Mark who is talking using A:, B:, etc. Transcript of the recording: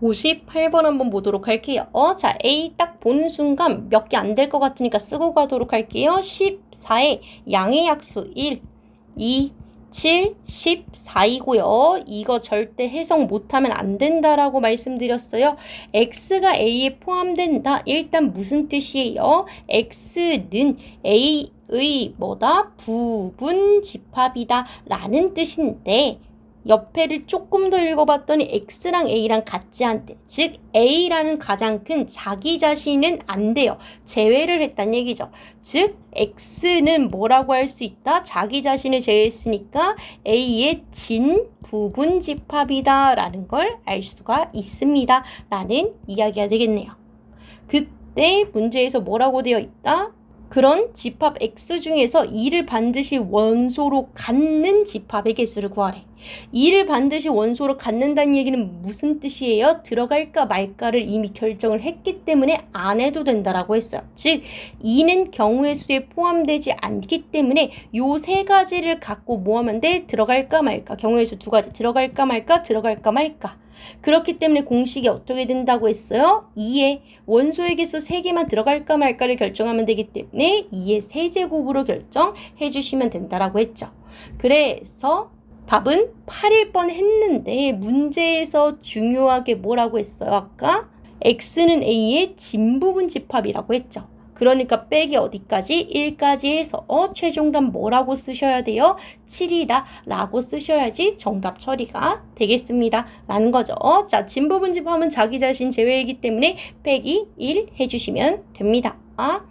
A: 58번 한번 보도록 할게요. 어, 자, A 딱 보는 순간 몇 개 안 될 것 같으니까 쓰고 가도록 할게요. 14에 양의 약수 1, 2, 7, 14이고요. 이거 절대 해석 못하면 안 된다라고 말씀드렸어요. x가 a에 포함된다. 일단 무슨 뜻이에요? x는 a의 뭐다? 부분 집합이다. 라는 뜻인데 옆에를 조금 더 읽어봤더니 x랑 a랑 같지 않대. 즉 a라는 가장 큰 자기 자신은 안 돼요. 제외를 했단 얘기죠. 즉 x는 뭐라고 할 수 있다? 자기 자신을 제외했으니까 a의 진 부분 집합이다 라는 걸 알 수가 있습니다. 라는 이야기가 되겠네요. 그때 문제에서 뭐라고 되어 있다? 그런 집합 x 중에서 2를 반드시 원소로 갖는 집합의 개수를 구하래. 2를 반드시 원소로 갖는다는 얘기는 무슨 뜻이에요? 들어갈까 말까를 이미 결정을 했기 때문에 안 해도 된다라고 했어요. 즉 2는 경우의 수에 포함되지 않기 때문에 요 세 가지를 갖고 뭐 하면 돼? 들어갈까 말까. 경우의 수 두 가지. 들어갈까 말까, 들어갈까 말까. 그렇기 때문에 공식이 어떻게 된다고 했어요? 2의 원소의 개수 3개만 들어갈까 말까를 결정하면 되기 때문에 2의 세제곱으로 결정해 주시면 된다라고 했죠. 그래서 답은 8일 뻔 했는데 문제에서 중요하게 뭐라고 했어요? 아까 x는 a의 진부분 집합이라고 했죠. 그러니까 빼기 어디까지? 1까지 해서 어, 최종답 뭐라고 쓰셔야 돼요? 7이다 라고 쓰셔야지 정답 처리가 되겠습니다. 라는 거죠. 자, 진부분 집합은 자기 자신 제외이기 때문에 빼기 1 해주시면 됩니다. 아?